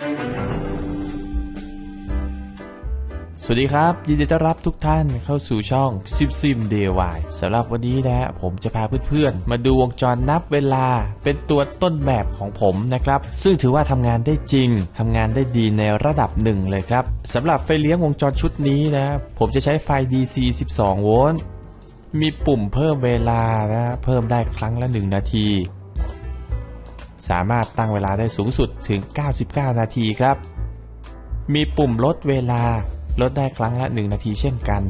สวัสดีครับ ยินดีต้อนรับทุกท่านเข้าสู่ช่องซิมซิม DIY สำหรับวันนี้นะผมจะพาเพื่อนๆ มาดูวงจรนับเวลา เป็นตัวต้นแบบของผมนะครับ ซึ่งถือว่าทำงานได้จริงทำงานได้ดีในระดับหนึ่งเลยครับสำหรับไฟเลี้ยงวงจรชุดนี้นะผมจะใช้ไฟ DC 12 โวลต์มีปุ่มเพิ่มเวลานะเพิ่มได้ครั้งละ 1 นาที สามารถตั้งเวลาได้สูงสุดถึง 99 นาทีครับ มีปุ่มลดเวลาลดได้ครั้งละ 1 นาทีเช่นกัน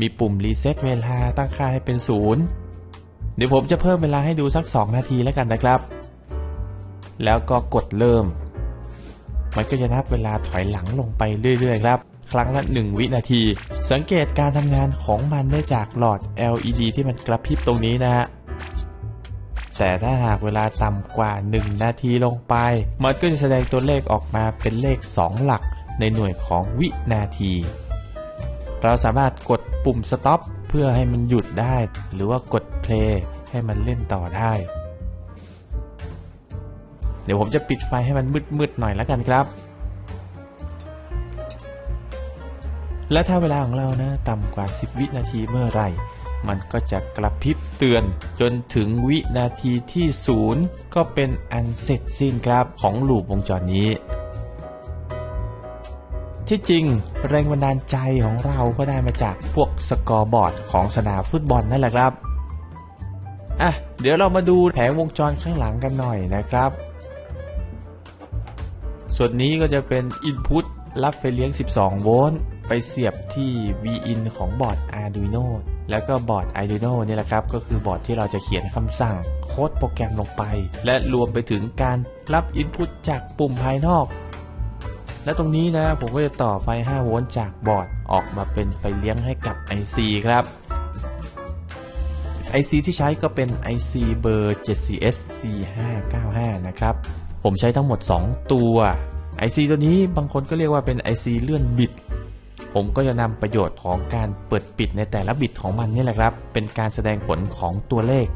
มีปุ่มรีเซ็ตเวลาตั้งค่าให้เป็นศูนย์เดี๋ยวผมจะเพิ่มเวลาให้ดูสัก 2 นาทีแล้วกันนะครับ แล้วก็กดเริ่ม มันก็จะนับเวลาถอยหลังลงไปเรื่อย ๆ ครับ ครั้งละ 1 วินาที สังเกตการทำงานของมันได้จากหลอด LED ที่มันกระพริบตรงนี้นะฮะ แต่ถ้าหากเวลาต่ำกว่า 1 นาทีลงไป มันก็จะแสดงตัวเลขออกมาเป็นเลข 2 หลักในหน่วยของวินาที เราสามารถกดปุ่ม stop เพื่อให้มันหยุดได้ หรือว่ากด play ให้มันเล่นต่อได้ เดี๋ยวผมจะปิดไฟให้มันมืดๆหน่อยแล้วกันครับ และถ้าเวลาของเรานะต่ำกว่า 10 วินาทีเมื่อไหร่ มันก็จะกระพริบเตือน จนถึงวินาทีที่ศูนย์ก็เป็นอันเสร็จสิ้นครับของลูปวงจรนี้ที่จริงแรงบันดาลใจของเราก็ได้มาจากพวกสกอร์บอร์ดของสนามฟุตบอลนั่นแหละครับ อะ เดี๋ยวเรามาดูแผงวงจรข้างหลังกันหน่อยนะครับ ส่วนนี้ก็จะเป็น Input รับไฟเลี้ยง 12 โวลต์ ไปเสียบที่ V-in ของบอร์ด Arduino แล้วก็บอร์ด Arduino นี่แหละครับ ก็คือบอร์ดที่เราจะเขียนคำสั่งโค้ดโปรแกรมลงไป และรวมไปถึงการรับ Input จากปุ่มภายนอก และตรงนี้นะผมก็จะต่อไฟ 5 โวลต์จากบอร์ดออกมาเป็นไฟเลี้ยงให้กับ IC ครับ IC ที่ใช้ก็เป็น IC เบอร์ 7CS 4595 นะครับ ผมใช้ทั้งหมด 2 ตัว IC ตัวนี้บางคนก็เรียกว่าเป็น IC เลื่อนบิต ผมก็จะนำประโยชน์ของการเปิดปิดในแต่ละบิตของมันนี่แหละครับ เป็นการแสดงผลของตัวเลข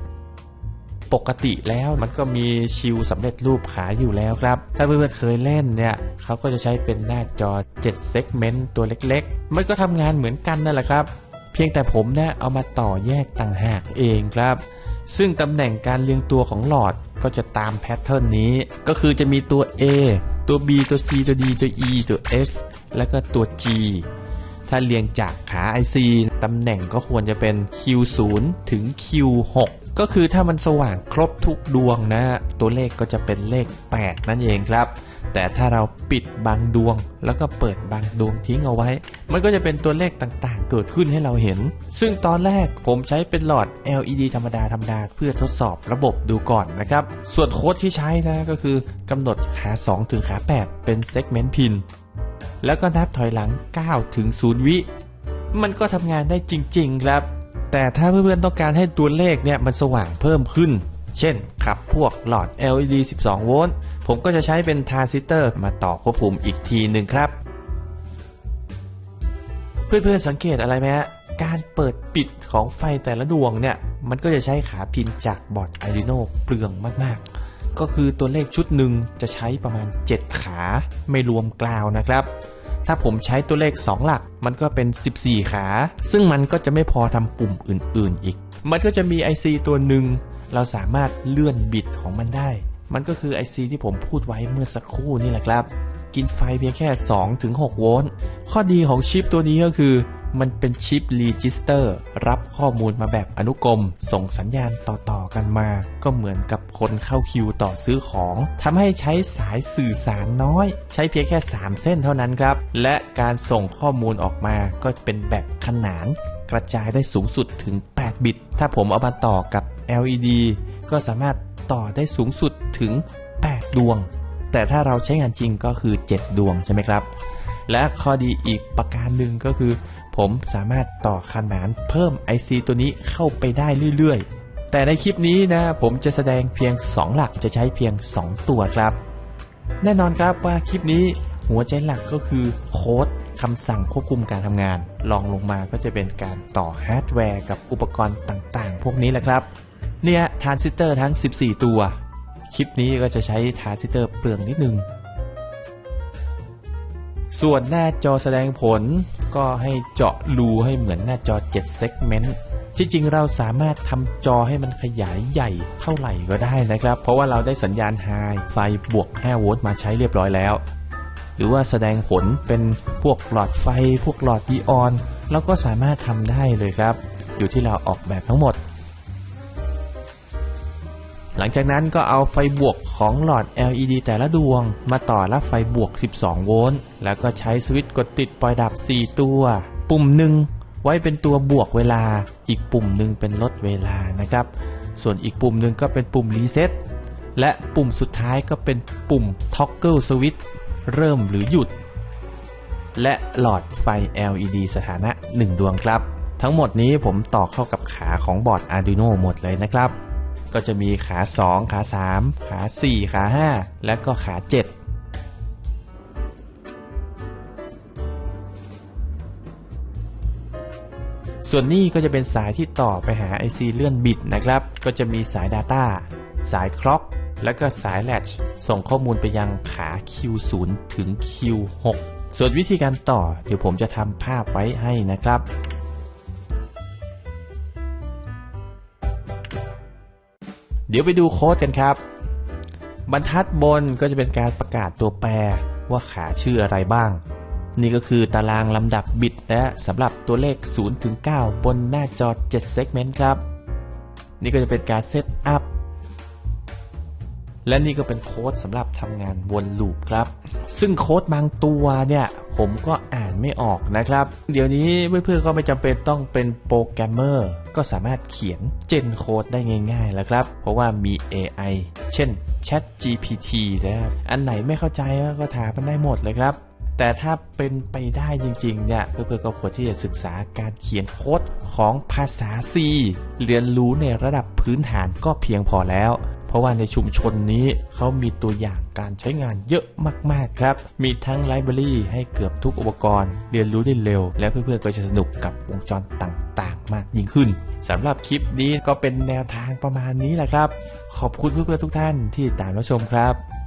ปกติแล้วมันก็มีชิวสำเร็จรูปขายอยู่แล้วครับ ถ้าเพื่อนๆเคยเล่นเนี่ยเขาก็จะใช้เป็นหน้าจอ7 segment ตัวเล็กๆ มันก็ทำงานเหมือนกันนั่นแหละครับ เพียงแต่ผมเนี่ยเอามาต่อแยกต่างหากเองครับ ซึ่งตำแหน่งการเรียงตัวของหลอดก็จะตามแพทเทิร์นนี้ ก็คือจะมีตัว A ตัว B ตัว C ตัว D ตัว E ตัว F แล้วก็ตัว G ถ้าเรียงจากขา IC ตำแหน่งก็ควรจะเป็น Q0 ถึง Q6 ก็คือถ้ามันสว่างครบทุกดวงนะ ตัวเลขก็จะเป็นเลข 8 นั่นเองครับ แต่ถ้าเราปิดบางดวง แล้วก็เปิดบางดวงทิ้งเอาไว้ มันก็จะเป็นตัวเลขต่างๆ เกิดขึ้นให้เราเห็น ซึ่งตอนแรกผมใช้เป็นหลอด LED ธรรมดาธรรมดาเพื่อทดสอบระบบดูก่อนนะครับ ส่วนโค้ดที่ใช้นะก็คือกำหนดขา 2 ถึงขา 8 เป็น segment pin แล้วก็นับถอยหลัง9ถึง0วิ มันก็ทำงานได้จริง ๆ ครับ แต่ถ้าเพื่อนๆต้องการให้ตัวเลขเนี่ยมันสว่างเพิ่มขึ้น เช่นขับพวกหลอด LED 12 โวลต์ ผมก็จะใช้เป็นทราซิเตอร์มาต่อควบคุมอีกทีหนึ่งครับ เพื่อนๆสังเกตอะไรไหมฮะ การเปิดปิดของไฟแต่ละดวงเนี่ย มันก็จะใช้ขาพินจากบอร์ด Arduino เปลืองมากๆ ก็คือตัวเลขชุดหนึ่งจะใช้ประมาณ 7 ขาไม่รวมกราวนะครับ ถ้าผมใช้ตัวเลข 2 หลักมันก็เป็น 14 ขา ซึ่งมันก็จะไม่พอทำปุ่มอื่น ๆ อีก มันก็จะมี IC ตัวหนึ่งเราสามารถเลื่อนบิตของมันได้ มันก็คือ IC ที่ผมพูดไว้เมื่อสักครู่นี่แหละครับ กินไฟเพียงแค่ 2-6 โวลต์ ข้อดีของชิปตัวนี้ก็คือ มันเป็นชิปรีจิสเตอร์รับข้อมูลมาแบบอนุกรม ส่งสัญญาณต่อๆกันมา ก็เหมือนกับคนเข้าคิวต่อซื้อของทำให้ใช้สายสื่อสารน้อย ใช้เพียงแค่ 3 เส้นเท่านั้นครับ และการส่งข้อมูลออกมาก็เป็นแบบขนาน กระจายได้สูงสุดถึง 8 บิต ถ้าผมเอามาต่อกับ LED ก็สามารถต่อได้สูงสุดถึง 8 ดวง แต่ถ้าเราใช้งานจริงก็คือ 7 ดวงใช่ไหมครับ และข้อดีอีกประการหนึ่งก็คือ ผมสามารถต่อขนานเพิ่ม IC ตัวนี้เข้าไปได้เรื่อยๆ แต่ในคลิปนี้นะผมจะแสดงเพียง 2 หลักจะใช้เพียง 2 ตัวครับ แน่นอนครับว่าคลิปนี้หัวใจหลักก็คือโค้ดคำสั่งควบคุมการทำงานลองลงมาก็จะเป็นการต่อฮาร์ดแวร์กับอุปกรณ์ต่างๆ พวกนี้แหละครับ เนี่ยทรานซิสเตอร์ทั้ง 14 ตัว คลิปนี้ก็จะใช้ทาร์ซิเตอร์เปลืองนิดนึง ส่วนหน้าจอแสดงผลก็ให้เจาะรูให้เหมือนหน้าจอ7 segment ที่จริงเราสามารถทำจอให้มันขยายใหญ่เท่าไหร่ก็ได้นะครับ เพราะว่าเราได้สัญญาณไฮไฟบวก 5 โวลต์มาใช้เรียบร้อยแล้ว หรือว่าแสดงผลเป็นพวกหลอดไฟ พวกหลอดดีออนเราก็สามารถทำได้เลยครับ อยู่ที่เราออกแบบทั้งหมด หลังจากนั้นก็เอาไฟบวกของหลอด LED แต่ละดวง มาต่อรับไฟบวก 12 โวลต์ แล้วก็ใช้สวิตช์กดติดปล่อยดับ 4 ตัว ปุ่มหนึ่งไว้เป็นตัวบวกเวลา อีกปุ่มหนึ่งเป็นลดเวลานะครับ ส่วนอีกปุ่มหนึ่งก็เป็นปุ่มรีเซ็ต และปุ่มสุดท้ายก็เป็นปุ่ม toggle switch เริ่มหรือหยุด และหลอดไฟ LED สถานะ 1 ดวงครับ ทั้งหมดนี้ผมต่อเข้ากับขาของบอร์ด Arduino หมดเลยนะครับ ก็จะมีขา 2 ขา 3 ขา 4 ขา 5 และก็ขา 7ส่วนนี้ก็จะเป็นสายที่ต่อไปหา IC เลื่อนบิตนะครับ ก็จะมีสาย Data สายคล็อกและก็สาย Latch ส่งข้อมูลไปยังขา Q0 ถึง Q6 ส่วนวิธีการต่อเดี๋ยวผมจะทำภาพไว้ให้นะครับ เดี๋ยวไปดูโค้ดกันครับ บรรทัดบนก็จะเป็นการประกาศตัวแปรว่าขาชื่ออะไรบ้าง นี่ก็คือตารางลำดับบิตนะสำหรับตัวเลข 0 ถึง 9 บนหน้าจอ 7 segment ครับ นี่ก็จะเป็นการเซตอัพ และนี่ก็เป็นโค้ดสำหรับทำงานวนลูปครับ ซึ่งโค้ดบางตัวเนี่ย ผมก็อ่านไม่ออกนะครับ เดี๋ยวนี้เพื่อนๆก็ไม่จำเป็นต้องเป็นโปรแกรมเมอร์ก็สามารถเขียนเจนโค้ดได้ง่ายๆแล้วครับ เพราะว่ามี AI เช่น Chat GPT นะครับอันไหนไม่เข้าใจก็ถามมันได้หมดเลยครับแต่ถ้าเป็นไปได้จริงๆเนี่ยเพื่อนๆก็ควรที่จะศึกษาการเขียนโค้ดของภาษา C เรียนรู้ในระดับพื้นฐานก็เพียงพอแล้ว เพราะว่าในชุมชนนี้เขามีตัวอย่างการใช้งานเยอะมากๆครับ มีทั้งไลบรารีให้เกือบทุกอุปกรณ์ เรียนรู้ได้เร็ว และเพื่อนๆก็จะสนุกกับวงจรต่างๆ มากยิ่งขึ้นสำหรับคลิปนี้ก็เป็นแนวทางประมาณนี้แหละครับ ขอบคุณเพื่อนๆทุกท่านที่ติดตามรับชมครับ